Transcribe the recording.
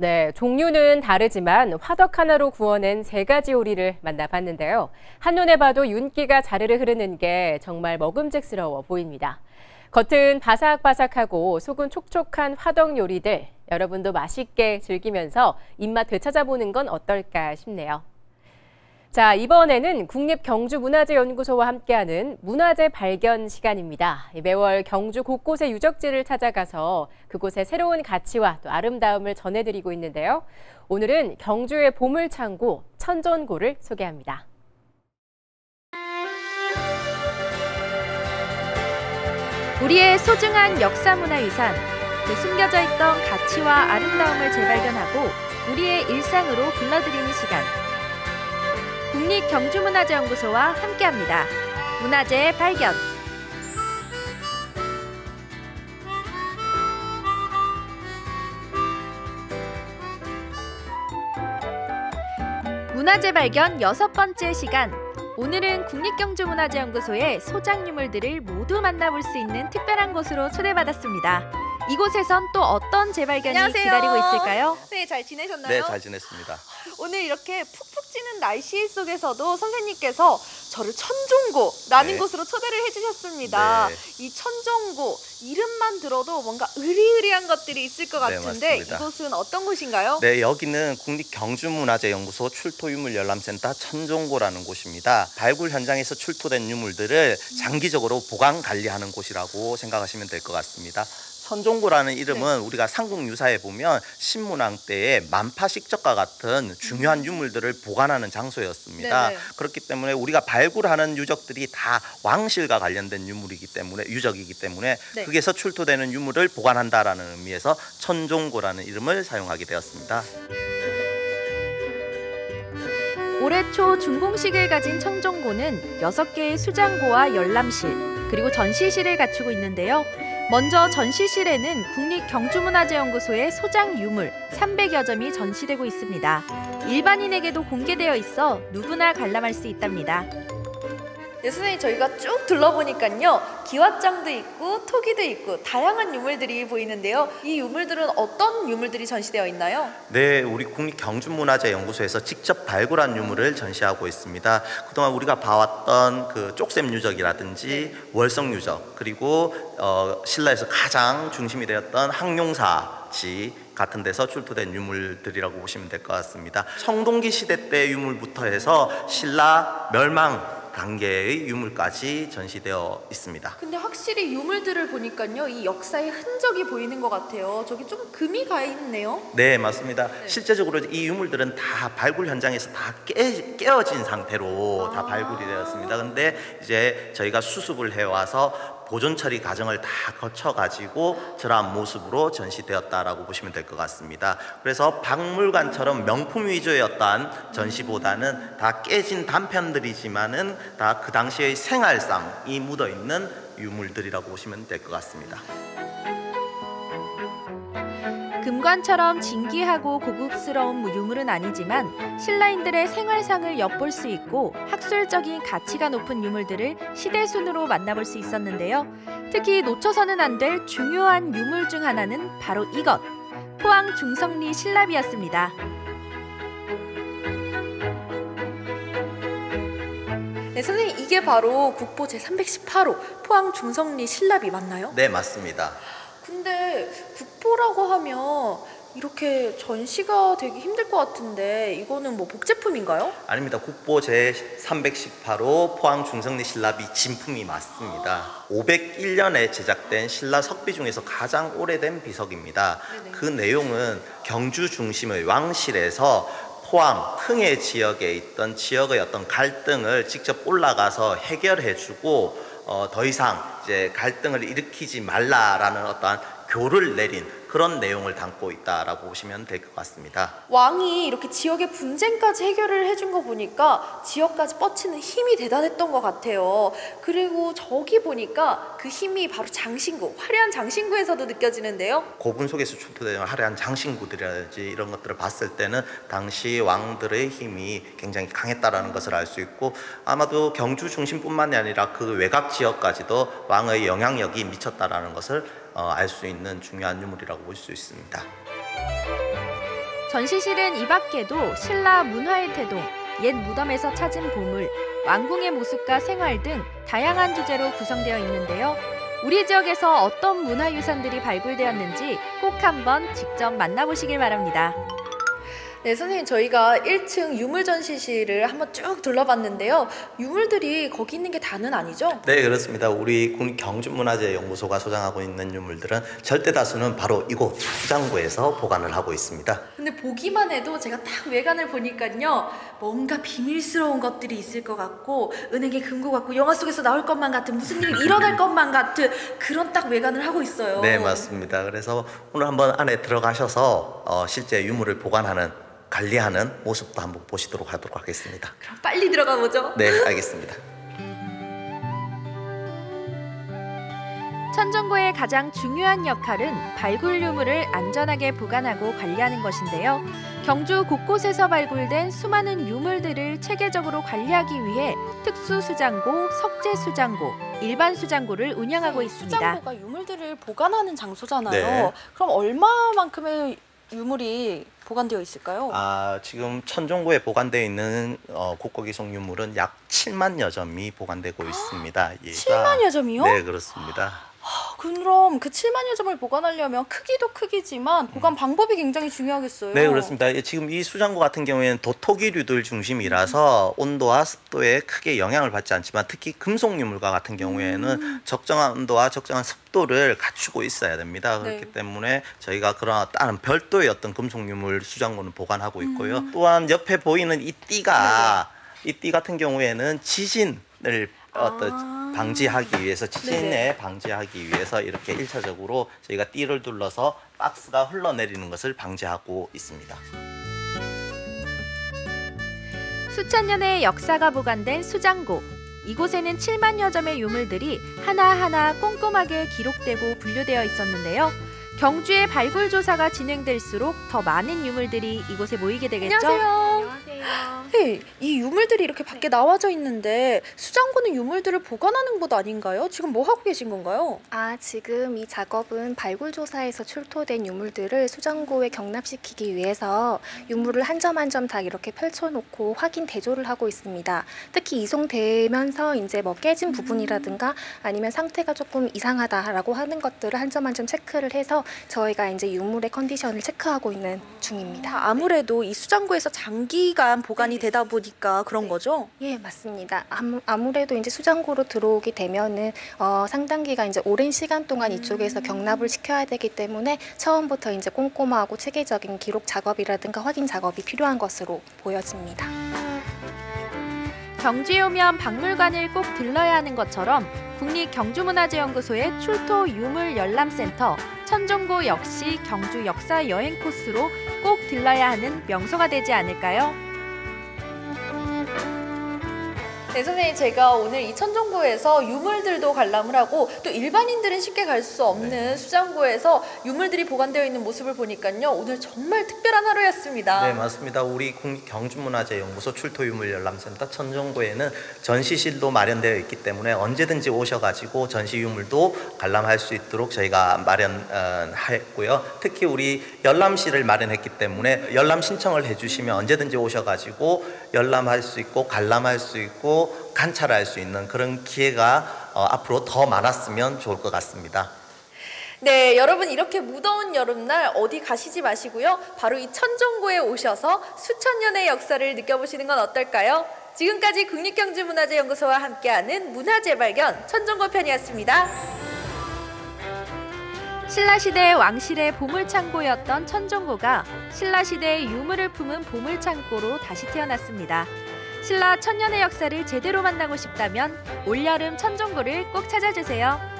네, 종류는 다르지만 화덕 하나로 구워낸 세 가지 요리를 만나봤는데요. 한눈에 봐도 윤기가 자르르 흐르는 게 정말 먹음직스러워 보입니다. 겉은 바삭바삭하고 속은 촉촉한 화덕 요리들 여러분도 맛있게 즐기면서 입맛 되찾아보는 건 어떨까 싶네요. 자, 이번에는 국립경주문화재연구소와 함께하는 문화재 발견 시간입니다. 매월 경주 곳곳의 유적지를 찾아가서 그곳의 새로운 가치와 또 아름다움을 전해드리고 있는데요. 오늘은 경주의 보물창고 천전고를 소개합니다. 우리의 소중한 역사문화유산, 그 숨겨져 있던 가치와 아름다움을 재발견하고 우리의 일상으로 불러들이는 시간. 국립경주문화재연구소와 함께합니다. 문화재 발견. 문화재 발견 여섯 번째 시간. 오늘은 국립경주문화재연구소의 소장 유물들을 모두 만나볼 수 있는 특별한 곳으로 초대받았습니다. 이곳에선 또 어떤 재발견이 안녕하세요. 기다리고 있을까요? 네, 잘 지내셨나요? 네, 잘 지냈습니다. 오늘 이렇게 푹푹 찌는 날씨 속에서도 선생님께서 저를 천종고라는 네. 곳으로 초대를 해주셨습니다. 네. 이 천종고 이름만 들어도 뭔가 의리의리한 것들이 있을 것 네, 같은데 맞습니다. 이곳은 어떤 곳인가요? 네, 여기는 국립경주문화재연구소 출토유물열람센터 천종고라는 곳입니다. 발굴 현장에서 출토된 유물들을 장기적으로 보관 관리하는 곳이라고 생각하시면 될 것 같습니다. 천종고라는 이름은 우리가 삼국유사에 보면 신문왕 때의 만파식적과 같은 중요한 유물들을 보관하는 장소였습니다. 네네. 그렇기 때문에 우리가 발굴하는 유적들이 다 왕실과 관련된 유물이기 때문에 유적이기 때문에 네. 거기에서 출토되는 유물을 보관한다라는 의미에서 천종고라는 이름을 사용하게 되었습니다. 올해 초 준공식을 가진 청정고는 여섯 개의 수장고와 열람실 그리고 전시실을 갖추고 있는데요. 먼저 전시실에는 국립경주문화재연구소의 소장 유물 300여 점이 전시되고 있습니다. 일반인에게도 공개되어 있어 누구나 관람할 수 있답니다. 네, 선생님 저희가 쭉 둘러보니까요 기와장도 있고 토기도 있고 다양한 유물들이 보이는데요. 이 유물들은 어떤 유물들이 전시되어 있나요? 네, 우리 국립경주문화재연구소에서 직접 발굴한 유물을 전시하고 있습니다. 그동안 우리가 봐왔던 그 쪽샘 유적이라든지 월성 유적 그리고 어, 신라에서 가장 중심이 되었던 항룡사지 같은 데서 출토된 유물들이라고 보시면 될 것 같습니다. 청동기 시대 때 유물부터 해서 신라 멸망 단계의 유물까지 전시되어 있습니다. 근데 확실히 유물들을 보니까요 이 역사의 흔적이 보이는 것 같아요. 저기 좀 금이 가 있네요. 네, 맞습니다. 실제적으로 이 유물들은 다 발굴 현장에서 다 깨, 깨어진 상태로 다 발굴이 되었습니다. 근데 이제 저희가 수습을 해와서 보존 처리 과정을 다 거쳐 가지고 저러한 모습으로 전시되었다라고 보시면 될 것 같습니다. 그래서 박물관처럼 명품 위주였던 전시보다는 다 깨진 단편들이지만은 다 그 당시의 생활상이 묻어 있는 유물들이라고 보시면 될 것 같습니다. 금관처럼 진귀하고 고급스러운 유물은 아니지만 신라인들의 생활상을 엿볼 수 있고 학술적인 가치가 높은 유물들을 시대 순으로 만나볼 수 있었는데요. 특히 놓쳐서는 안 될 중요한 유물 중 하나는 바로 이것 포항 중성리 신랍이었습니다. 네 선생님 이게 바로 국보 제 318호 포항 중성리 신랍이 맞나요? 네, 맞습니다. 근데 국보라고 하면 이렇게 전시가 되기 힘들 것 같은데 이거는 뭐 복제품인가요? 아닙니다. 국보 제 318호 포항 중성리 신라비 진품이 맞습니다. 501년에 제작된 신라 석비 중에서 가장 오래된 비석입니다. 네네. 그 내용은 경주 중심의 왕실에서 포항, 흥해 지역에 있던 지역의 어떤 갈등을 직접 올라가서 해결해주고 어, 더 이상 이제 갈등을 일으키지 말라라는 어떠한 교를 내린 그런 내용을 담고 있다라고 보시면 될 것 같습니다. 왕이 이렇게 지역의 분쟁까지 해결을 해준 거 보니까 지역까지 뻗치는 힘이 대단했던 것 같아요. 그리고 저기 보니까 그 힘이 바로 장신구, 화려한 장신구에서도 느껴지는데요. 고분 속에서 출토되는 화려한 장신구들이라든지 이런 것들을 봤을 때는 당시 왕들의 힘이 굉장히 강했다라는 것을 알 수 있고 아마도 경주 중심뿐만이 아니라 그 외곽 지역까지도 왕의 영향력이 미쳤다라는 것을 어, 알 수 있는 중요한 유물이라고 볼 수 있습니다. 전시실은 이 밖에도 신라 문화의 태동, 옛 무덤에서 찾은 보물, 왕궁의 모습과 생활 등 다양한 주제로 구성되어 있는데요. 우리 지역에서 어떤 문화유산들이 발굴되었는지 꼭 한번 직접 만나보시길 바랍니다. 네, 선생님 저희가 1층 유물 전시실을 한번 쭉 둘러봤는데요. 유물들이 거기 있는 게 다는 아니죠? 네 그렇습니다. 우리 군 경주문화재연구소가 소장하고 있는 유물들은 절대 다수는 바로 이곳 수장고에서 보관을 하고 있습니다. 근데 보기만 해도 제가 딱 외관을 보니까요. 뭔가 비밀스러운 것들이 있을 것 같고 은행에 금고 같고 영화 속에서 나올 것만 같은 무슨 일이 일어날 것만 같은 그런 딱 외관을 하고 있어요. 네 맞습니다. 그래서 오늘 한번 안에 들어가셔서 어, 실제 유물을 보관하는 관리하는 모습도 한번 보시도록 하도록 하겠습니다. 그럼 빨리 들어가 보죠. 네 알겠습니다. 천정고의 가장 중요한 역할은 발굴 유물을 안전하게 보관하고 관리하는 것인데요. 경주 곳곳에서 발굴된 수많은 유물들을 체계적으로 관리하기 위해 특수 수장고, 석재 수장고, 일반 수장고를 운영하고 있습니다. 수장고가 유물들을 보관하는 장소잖아요. 네. 그럼 얼마만큼의 유물이 보관되어 있을까요? 아 지금 천종고에 보관되어 있는 어, 국고기송 유물은 약 7만여 점이 보관되고 있습니다. 얘가- 7만여 점이요? 네 그렇습니다. 그럼 그 7만여 점을 보관하려면 크기도 크기지만 보관 방법이 굉장히 중요하겠어요. 네 그렇습니다. 예, 지금 이 수장고 같은 경우에는 도토기류들 중심이라서 온도와 습도에 크게 영향을 받지 않지만 특히 금속 유물과 같은 경우에는 적정한 온도와 적정한 습도를 갖추고 있어야 됩니다. 그렇기 네. 때문에 저희가 그런 다른 별도의 어떤 금속 유물 수장고는 보관하고 있고요. 또한 옆에 보이는 이 띠가 이띠 같은 경우에는 지진을 어떤 아. 방지하기 위해서 지진에 네네. 방지하기 위해서 이렇게 일차적으로 저희가 띠를 둘러서 박스가 흘러내리는 것을 방지하고 있습니다. 수천 년의 역사가 보관된 수장고. 이곳에는 7만여 점의 유물들이 하나하나 꼼꼼하게 기록되고 분류되어 있었는데요. 경주의 발굴 조사가 진행될수록 더 많은 유물들이 이곳에 모이게 되겠죠. 안녕하세요. 네, 이 유물들이 이렇게 밖에 나와져 있는데 수장고는 유물들을 보관하는 곳 아닌가요? 지금 뭐 하고 계신 건가요? 아, 지금 이 작업은 발굴 조사에서 출토된 유물들을 수정고에 경납시키기 위해서 유물을 한 점 한 점 다 이렇게 펼쳐놓고 확인 대조를 하고 있습니다. 특히 이송되면서 이제 뭐 깨진 부분이라든가 아니면 상태가 조금 이상하다라고 하는 것들을 한 점 한 점 체크를 해서 저희가 이제 유물의 컨디션을 체크하고 있는 중입니다. 아, 아무래도 이 수장고에서 장기 간 보관이 되다 보니까 그런 거죠? 예, 맞습니다. 아무, 아무래도 이제 수장고로 들어오게 되면은 어, 상당 기간 이제 오랜 시간 동안 이쪽에서 경납을 시켜야 되기 때문에 처음부터 이제 꼼꼼하고 체계적인 기록 작업이라든가 확인 작업이 필요한 것으로 보여집니다. 경주에 오면 박물관을 꼭 들러야 하는 것처럼 국립경주문화재연구소의 출토 유물 열람센터 천종고 역시 경주 역사 여행 코스로 꼭 들러야 하는 명소가 되지 않을까요? 네, 선생님 제가 오늘 이 천정고에서 유물들도 관람을 하고 또 일반인들은 쉽게 갈 수 없는 수장고에서 유물들이 보관되어 있는 모습을 보니까요. 오늘 정말 특별한 하루였습니다. 네 맞습니다. 우리 경주문화재연구소 출토유물 열람센터 천정고에는 전시실도 마련되어 있기 때문에 언제든지 오셔가지고 전시 유물도 관람할 수 있도록 저희가 마련했고요. 특히 우리 열람실을 마련했기 때문에 열람 신청을 해주시면 언제든지 오셔가지고 열람할 수 있고 관람할 수 있고 관찰할 수 있는 그런 기회가 어, 앞으로 더 많았으면 좋을 것 같습니다. 네, 여러분 이렇게 무더운 여름날 어디 가시지 마시고요. 바로 이 천정고에 오셔서 수천 년의 역사를 느껴보시는 건 어떨까요? 지금까지 국립경주문화재연구소와 함께하는 문화재 발견 천정고 편이었습니다. 신라시대 왕실의 보물창고였던 천정고가 신라시대의 유물을 품은 보물창고로 다시 태어났습니다. 신라 천년의 역사를 제대로 만나고 싶다면 올여름 천정고를 꼭 찾아주세요.